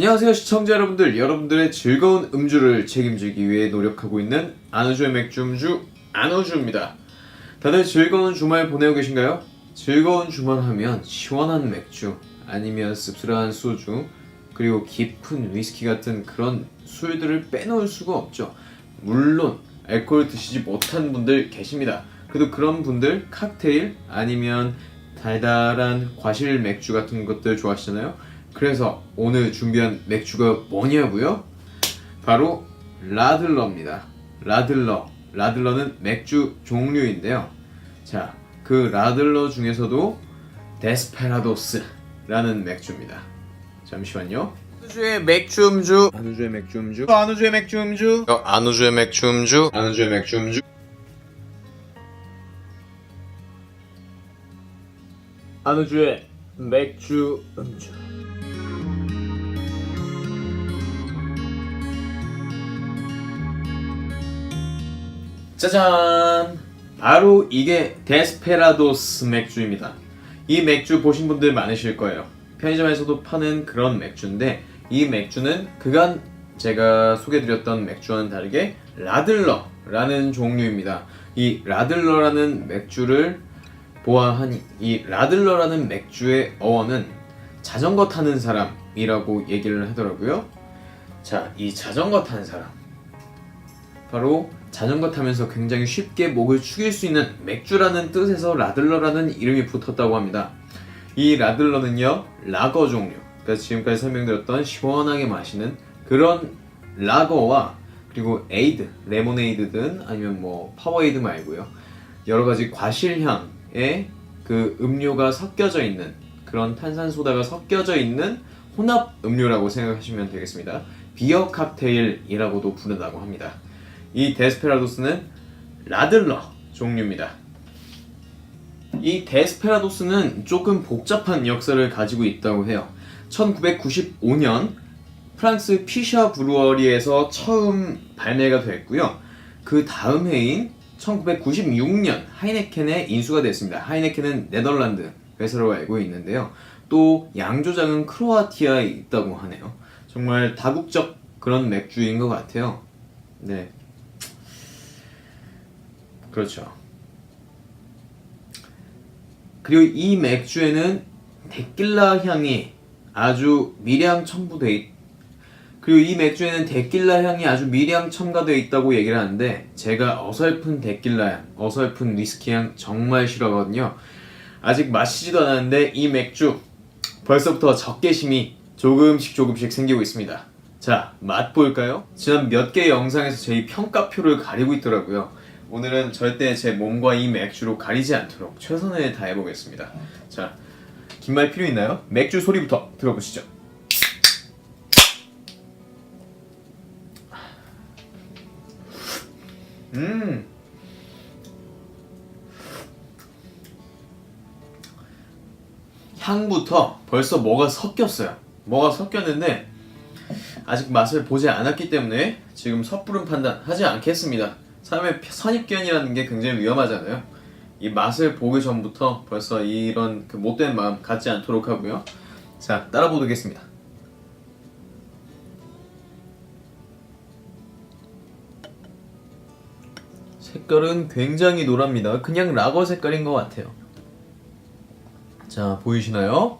안녕하세요 시청자 여러분들. 여러분들의 즐거운 음주를 책임지기 위해 노력하고 있는 안우주의 맥주 음주 안우주입니다. 다들 즐거운 주말 보내고 계신가요? 즐거운 주말 하면 시원한 맥주 아니면 씁쓸한 소주 그리고 깊은 위스키 같은 그런 술들을 빼놓을 수가 없죠. 물론 알코올 드시지 못한 분들 계십니다. 그래도 그런 분들 칵테일 아니면 달달한 과실 맥주 같은 것들 좋아하시잖아요 그래서 오늘 준비한 맥주가 뭐냐고요? 바로 라들러입니다. 라들러. 라들러는 맥주 종류인데요. 자, 그 라들러 중에서도 데스페라도스라는 맥주입니다. 잠시만요. 안우주의 맥주 음주. 안우주의 맥주 음주. 안우주의 맥주 음주. 어, 안우주의 맥주 음주. 안우주의 맥주 음주. 안우주의 맥주 음주. 짜잔! 바로 이게 데스페라도스 맥주입니다. 이 맥주 보신 분들 많으실 거예요. 편의점에서도 파는 그런 맥주인데 이 맥주는 그간 제가 소개드렸던 맥주와는 다르게 라들러라는 종류입니다. 이 라들러라는 맥주를 보아하니 이 라들러라는 맥주의 어원은 자전거 타는 사람이라고 얘기를 하더라고요. 자, 이 자전거 타는 사람 바로 자전거 타면서 굉장히 쉽게 목을 축일 수 있는 맥주라는 뜻에서 라들러라는 이름이 붙었다고 합니다. 이 라들러는요 라거 종류, 그러니까 지금까지 설명드렸던 시원하게 마시는 그런 라거와 그리고 에이드, 레모네이드든 아니면 뭐 파워에이드 말고요 여러 가지 과실향의 그 음료가 섞여져 있는 그런 탄산소다가 섞여져 있는 혼합 음료라고 생각하시면 되겠습니다. 비어 칵테일이라고도 부른다고 합니다. 이 데스페라도스는 라들러 종류입니다. 이 데스페라도스는 조금 복잡한 역사를 가지고 있다고 해요. 1995년 프랑스 피샤 브루어리에서 처음 발매가 됐고요. 그 다음 해인 1996년 하이네켄에 인수가 됐습니다. 하이네켄은 네덜란드 회사로 알고 있는데요. 또 양조장은 크로아티아에 있다고 하네요. 정말 다국적 그런 맥주인 것 같아요. 네. 그렇죠. 그리고 이 맥주에는 데킬라 향이 아주 미량 첨부돼 있. 그리고 이 맥주에는 데킬라 향이 아주 미량 첨가되어 있다고 얘기를 하는데 제가 어설픈 데킬라 향, 어설픈 위스키 향 정말 싫어하거든요. 아직 마시지도 않았는데 이 맥주 벌써부터 적개심이 조금씩 조금씩 생기고 있습니다. 자, 맛 볼까요? 지난 몇 개 영상에서 제 평가표를 가리고 있더라고요. 오늘은 절대 제 몸과 이 맥주로 가리지 않도록 최선을 다해 보겠습니다. 자, 긴 말 필요 있나요? 맥주 소리부터 들어보시죠. 음. 향부터 벌써 뭐가 섞였어요. 뭐가 섞였는데 아직 맛을 보지 않았기 때문에 지금 섣부른 판단 하지 않겠습니다. 사람의 선입견이라는 게 굉장히 위험하잖아요. 이 맛을 보기 전부터 벌써 이런 그 못된 마음 갖지 않도록 하고요. 자, 따라 보겠습니다. 색깔은 굉장히 노랍니다. 그냥 라거 색깔인 것 같아요. 자, 보이시나요?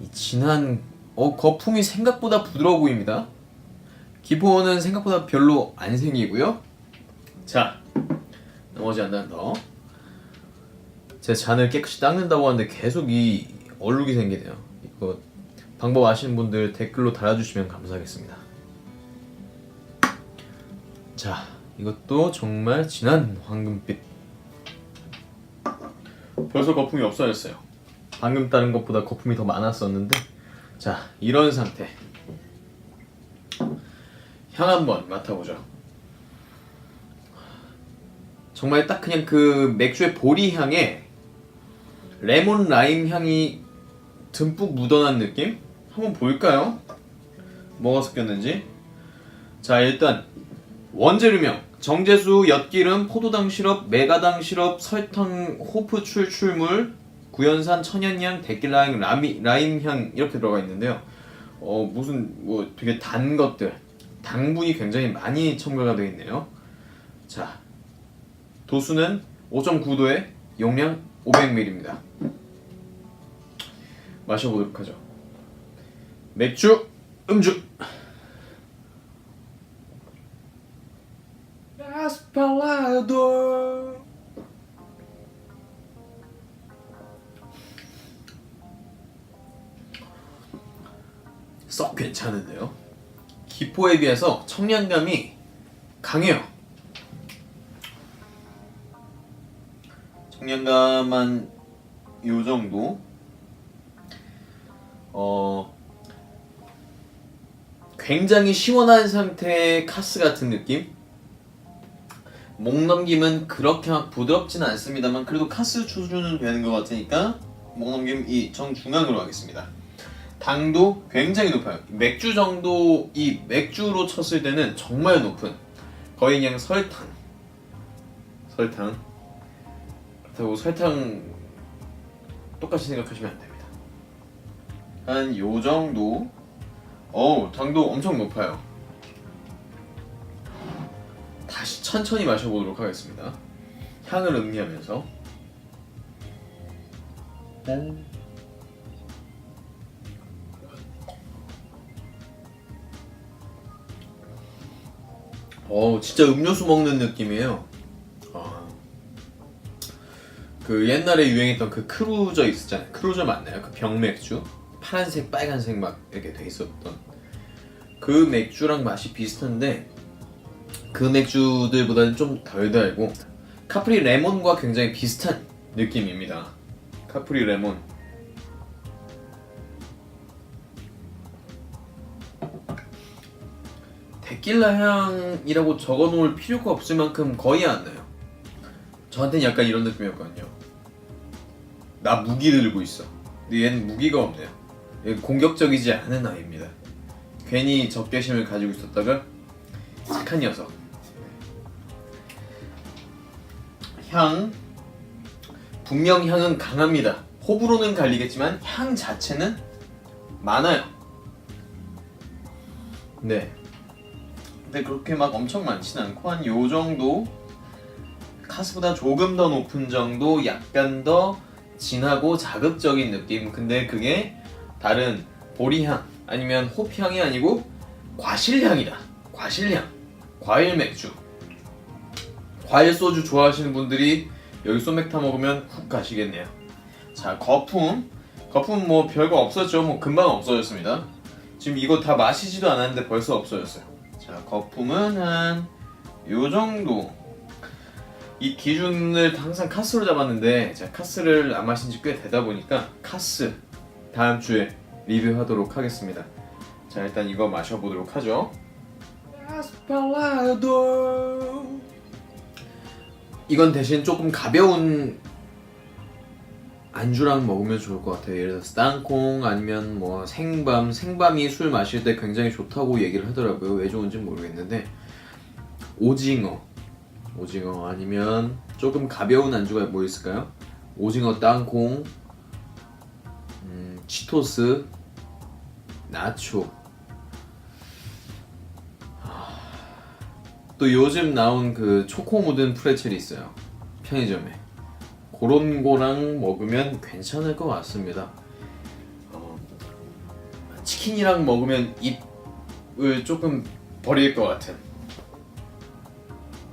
이 진한 어, 거품이 생각보다 부드러워 보입니다. 기포는 생각보다 별로 안 생기고요. 자, 나머지 하나 더. 제 잔을 깨끗이 닦는다고 하는데 계속 이 얼룩이 생기네요. 이거 방법 아시는 분들 댓글로 달아주시면 감사하겠습니다. 자, 이것도 정말 진한 황금빛. 벌써 거품이 없어졌어요. 방금 따른 것보다 거품이 더 많았었는데, 자, 이런 상태. 향 한번 맡아보죠. 정말 딱 그냥 그 맥주의 보리 향에 레몬 라임 향이 듬뿍 묻어난 느낌? 한번 볼까요? 뭐가 섞였는지. 자, 일단 원재료명 정제수, 엿기름, 포도당 시럽, 메가당 시럽, 설탕, 호프 출출물, 구연산, 천연향, 데킬라향, 라미, 라임향 이렇게 들어가 있는데요. 어 무슨 뭐 되게 단 것들, 당분이 굉장히 많이 첨가가 되어 있네요. 자, 도수는 5.9도에 용량 500ml입니다. 마셔보도록 하죠. 맥주, 음주. 기포에 비해서 청량감이 강해요. 청량감한 요 정도. 어 굉장히 시원한 상태의 카스 같은 느낌. 목 넘김은 그렇게 막 부드럽지는 않습니다만 그래도 카스 수준은 되는 것 같으니까 목 넘김 이 정중앙으로 하겠습니다. 당도 굉장히 높아요. 맥주 정도 이 맥주로 쳤을 때는 정말 높은 거의 그냥 설탕 설탕 그렇다고 설탕 똑같이 생각하시면 안 됩니다. 한 요 정도 어우 당도 엄청 높아요. 다시 천천히 마셔보도록 하겠습니다. 향을 음미하면서 어 진짜 음료수 먹는 느낌이에요. 아. 그 옛날에 유행했던 그 크루저 있었잖아요. 크루저 맞나요? 그 병맥주 파란색, 빨간색 막 이렇게 돼 있었던 그 맥주랑 맛이 비슷한데 그 맥주들보다는 좀 덜 달고 카프리 레몬과 굉장히 비슷한 느낌입니다. 카프리 레몬. 데킬라 향이라고 적어 놓을 필요가 없을 만큼 거의 안 나요. 저한테는 약간 이런 느낌이었거든요. 나 무기 들고 있어. 근데 얘는 무기가 없네요. 얘 공격적이지 않은 아이입니다. 괜히 적개심을 가지고 있었다가 착한 녀석. 향 분명 향은 강합니다. 호불호는 갈리겠지만 향 자체는 많아요. 네. 근데 그렇게 막 엄청 많진 않고 한 요 정도 카스보다 조금 더 높은 정도 약간 더 진하고 자극적인 느낌. 근데 그게 다른 보리향 아니면 호피향이 아니고 과실향이다. 과실향. 과일 맥주. 과일 소주 좋아하시는 분들이 여기 소맥 타 먹으면 훅 가시겠네요. 자 거품. 거품 뭐 별거 없었죠. 뭐 금방 없어졌습니다. 지금 이거 다 마시지도 않았는데 벌써 없어졌어요 자 거품은 한 요 정도 이 기준을 항상 카스로 잡았는데 제가 카스를 안 마신 지 꽤 되다 보니까 카스 다음 주에 리뷰하도록 하겠습니다. 자 일단 이거 마셔보도록 하죠. 이건 대신 조금 가벼운 안주랑 먹으면 좋을 것 같아요. 예를 들어서 땅콩 아니면 뭐 생밤, 생밤이 술 마실 때 굉장히 좋다고 얘기를 하더라고요. 왜 좋은지 모르겠는데 오징어, 오징어 아니면 조금 가벼운 안주가 뭐 있을까요? 오징어 땅콩, 음, 치토스, 나초. 아, 또 요즘 나온 그 초코 묻은 프레첼이 있어요. 편의점에. 그런 거랑 먹으면 괜찮을 것 같습니다. 어, 치킨이랑 먹으면 입을 조금 버릴 것 같은.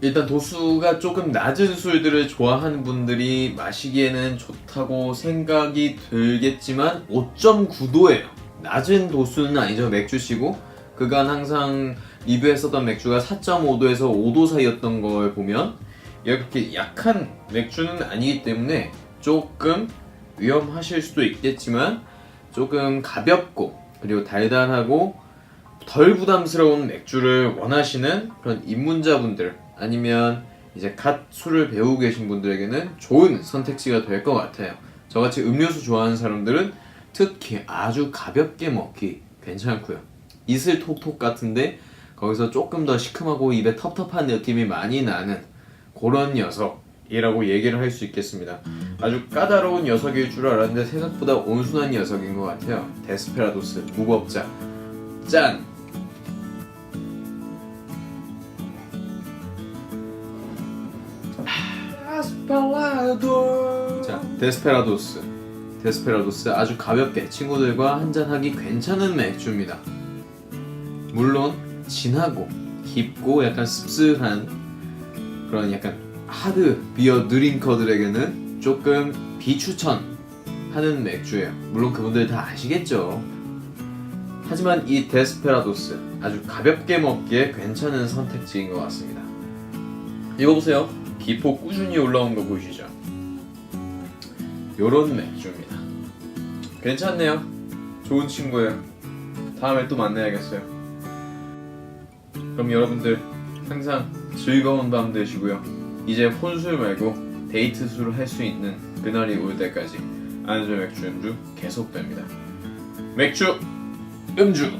일단 도수가 조금 낮은 술들을 좋아하는 분들이 마시기에는 좋다고 생각이 들겠지만 5.9도예요. 낮은 도수는 아니죠 맥주시고 그간 항상 리뷰했었던 맥주가 4.5도에서 5도 사이였던 걸 보면 이렇게 약한 맥주는 아니기 때문에 조금 위험하실 수도 있겠지만 조금 가볍고 그리고 달달하고 덜 부담스러운 맥주를 원하시는 그런 입문자분들 아니면 이제 갓 술을 배우고 계신 분들에게는 좋은 선택지가 될 것 같아요. 저같이 음료수 좋아하는 사람들은 특히 아주 가볍게 먹기 괜찮고요. 이슬 톡톡 같은데 거기서 조금 더 시큼하고 입에 텁텁한 느낌이 많이 나는 그런 녀석 녀석이라고 얘기를 할 수 있겠습니다. 아주 까다로운 녀석일 줄 알았는데 생각보다 온순한 녀석인 것 같아요. 데스페라도스 무법자 짠. 자, 데스페라도스. 데스페라도스 아주 가볍게 친구들과 한잔하기 괜찮은 맥주입니다. 물론 진하고 깊고 약간 씁쓸한 그런 약간 하드 비어 드링커들에게는 조금 비추천하는 맥주예요. 물론 그분들 다 아시겠죠. 하지만 이 데스페라도스 아주 가볍게 먹기에 괜찮은 선택지인 것 같습니다. 이거 보세요. 기포 꾸준히 올라온 거 보이시죠? 요런 맥주입니다. 괜찮네요. 좋은 친구예요. 다음에 또 만나야겠어요. 그럼 여러분들 항상 즐거운 밤 되시고요. 이제 혼술 말고 데이트 술을 할 수 있는 그날이 올 때까지 안주 맥주 음주 계속됩니다. 맥주 음주